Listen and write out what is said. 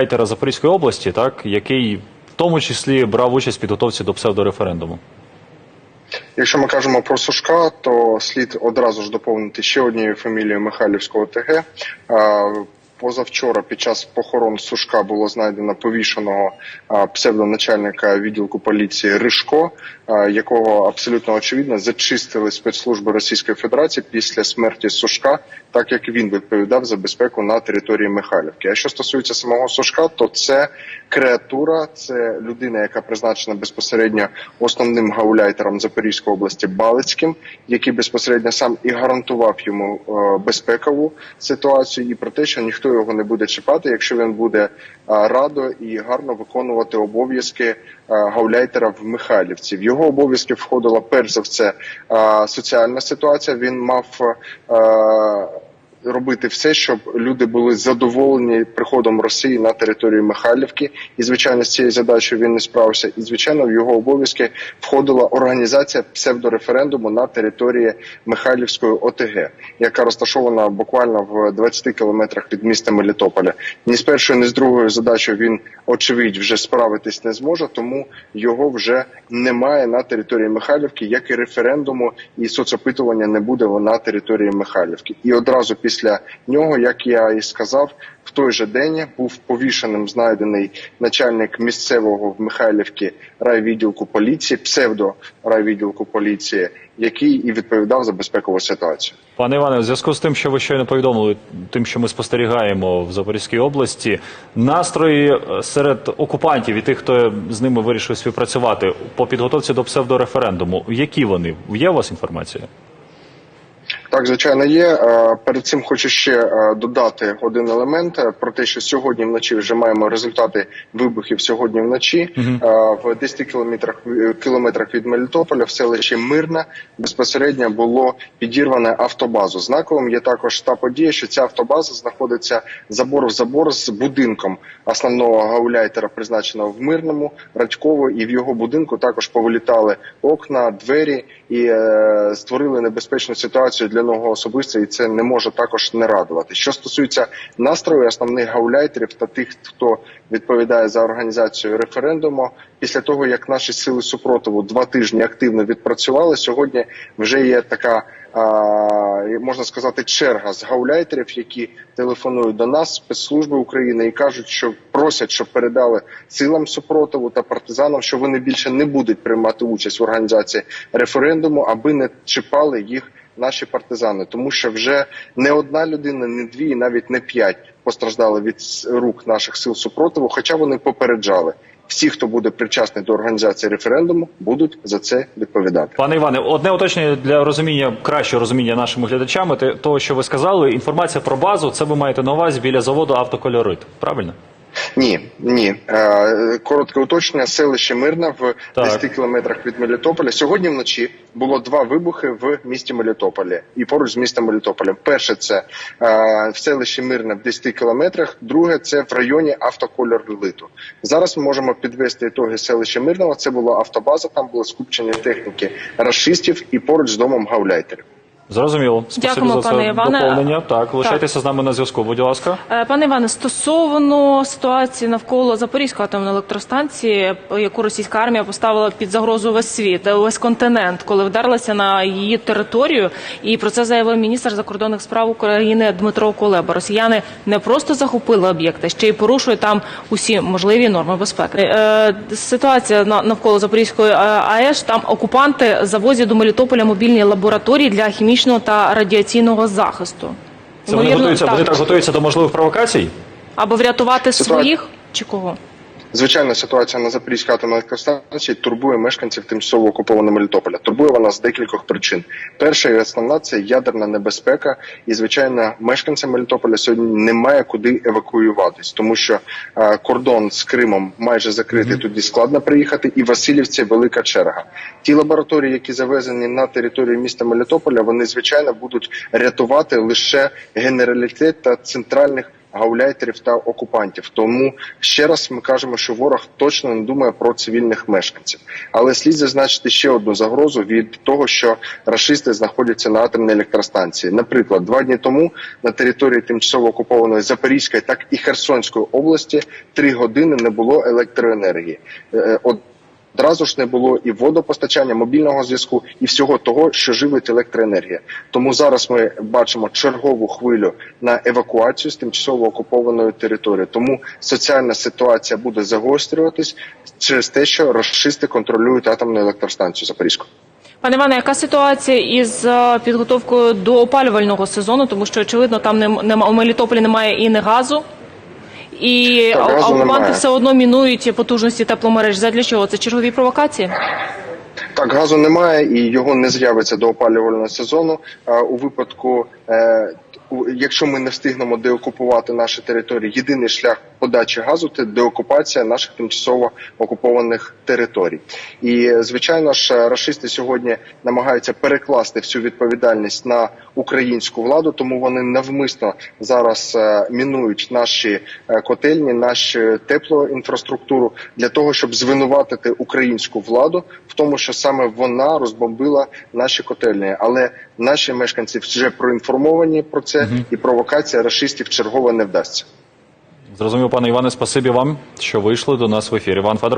Рейтера Запорізької області, так який в тому числі брав участь в підготовці до псевдореферендуму. Якщо ми кажемо про Сушка, то слід одразу ж доповнити ще однією фамілією Михайлівського ТГ. Позавчора під час похорон Сушка було знайдено повішеного псевдоначальника відділку поліції Ришко, якого абсолютно очевидно зачистили спецслужби Російської Федерації після смерті Сушка, так як він відповідав за безпеку на території Михайлівки. А що стосується самого Сушка, то це креатура, це людина, яка призначена безпосередньо основним гауляйтером Запорізької області Балицьким, який безпосередньо сам і гарантував йому е, безпекову ситуацію, і про те, що ніхто його не буде чіпати, якщо він буде радо і гарно виконувати обов'язки гауляйтера в Михайлівці. В його обов'язки входила перш за все соціальна ситуація. Він мав робити все, щоб люди були задоволені приходом Росії на територію Михайлівки. І звичайно, з цією задачею він не справився. І звичайно, в його обов'язки входила організація псевдореферендуму на території Михайлівської ОТГ, яка розташована буквально в 20 кілометрах від міста Мелітополя. Ні з першою, ні з другою задачею він очевидь вже справитись не зможе, тому його вже немає на території Михайлівки, як і референдуму і соцопитування не буде на території Михайлівки. І одразу після нього, як я і сказав, в той же день був повішеним знайдений начальник місцевого в Михайлівці райвідділку поліції, псевдо райвідділку поліції, який і відповідав за безпекову ситуацію. Пане Іване, у зв'язку з тим, що ви щойно повідомили, тим, що ми спостерігаємо в Запорізькій області, настрої е, серед окупантів і тих, хто з ними вирішив співпрацювати по підготовці до псевдореферендуму, які вони? Є у вас інформація? Так, звичайно, є. Е, Перед цим хочу ще е, додати один елемент е, про те, що сьогодні вночі вже маємо результати вибухів сьогодні вночі. В 10 кілометрах кілометрах від Мелітополя в селищі Мирна безпосередньо було підірване автобазу. Знаковим є також та подія, що ця автобаза знаходиться забор в забор з будинком основного гауляйтера, призначеного в Мирному Радьково, і в його будинку також повилітали окна, двері і е, створили небезпечну ситуацію для нього особисто, і це не може також не радувати. Що стосується настрою основних гауляйтерів та тих, хто відповідає за організацію референдуму, після того як наші сили супротиву два тижні активно відпрацювали, сьогодні вже є така. Можна сказати, черга з гауляйтерів, які телефонують до нас, спецслужби України, і кажуть, що просять, щоб передали силам супротиву та партизанам, що вони більше не будуть приймати участь в організації референдуму, аби не чіпали їх наші партизани, тому що вже не одна людина, не дві, і навіть не п'ять постраждали від рук наших сил супротиву, хоча вони попереджали. Всі, хто буде причасний до організації референдуму, будуть за це відповідати. Пане Іване, одне уточнення для розуміння, кращого розуміння нашими глядачами, того, що ви сказали, інформація про базу, це ви маєте на увазі біля заводу автокольорит, правильно? Ні, ні. Е, коротке уточнення. Селище Мирна в Так. 10 кілометрах від Мелітополя. Сьогодні вночі було два вибухи в місті Мелітополі і поруч з містом Мелітополем. Перше це е, в селищі Мирна в 10 кілометрах. Друге це в районі автокольор Литу. Зараз ми можемо підвести ітоги селища Мирного. Це була автобаза. Там було скупчення техніки рашистів і поруч з домом гауляйтерів. Зрозуміло. Спасибі Дякуємо, за це пане Іване. доповнення. Так, лишайтеся з нами на зв'язку, будь ласка. Е, Пане Іване, стосовно ситуації навколо Запорізької атомної електростанції, яку російська армія поставила під загрозу весь світ, е, весь континент, коли вдерлася на її територію, і про це заявив міністр закордонних справ України Дмитро Кулеба. Росіяни не просто захопили об'єкти, ще й порушують там усі можливі норми безпеки. Е, Ситуація на- навколо Запорізької е, АЕС там окупанти завозять до Мелітополя мобільні лабораторії для хімічного та радіаційного захисту. Це вони Ймовірно, готуються, вони так готуються до можливих провокацій. Або врятувати Ситуація- своїх чи кого? Звичайно, ситуація на Запорізькій атомній електростанції турбує мешканців тимчасово окупованого Мелітополя. Турбує вона з декількох причин. Перша і основна це ядерна небезпека, і звичайно, мешканцям Мелітополя сьогодні немає куди евакуюватись, тому що е, кордон з Кримом майже закритий. Туди складно приїхати, і Васильівці велика черга. Ті лабораторії, які завезені на територію міста Мелітополя, вони звичайно будуть рятувати лише генералітет та центральних гауляйтерів та окупантів. Тому ще раз ми кажемо, що ворог точно не думає про цивільних мешканців. Але слід зазначити ще одну загрозу від того, що рашисти знаходяться на атомній електростанції. Наприклад, два дні тому на території тимчасово окупованої Запорізької, так і Херсонської області три години не було електроенергії. Е, От Одразу ж не було і водопостачання, мобільного зв'язку, і всього того, що живить електроенергія. Тому зараз ми бачимо чергову хвилю на евакуацію з тимчасово окупованої території. Тому соціальна ситуація буде загострюватись через те, що рашисти контролюють атомну електростанцію Запорізьку. Пане Іване, яка ситуація із е, підготовкою до опалювального сезону? Тому що очевидно там нема у Мелітополі немає і не газу. І Так, окупанти немає. все одно мінують потужності тепломереж. Задля чого? Це чергові провокації? Так, газу немає і його не з'явиться до опалювального сезону. А у випадку, е, якщо ми не встигнемо деокупувати наші території, єдиний шлях подачі газу це деокупація наших тимчасово окупованих територій. І звичайно ж, рашисти сьогодні намагаються перекласти всю відповідальність на українську владу, тому вони навмисно зараз е, мінують наші е, котельні, нашу теплоінфраструктуру для того, щоб звинуватити українську владу в тому, що саме вона розбомбила наші котельні. Але наші мешканці вже проінформовані про це, і провокація рашистів чергово не вдасться. Зрозумів, пане Іване, спасибі вам, що вийшли до нас в ефір. Іван Федоров.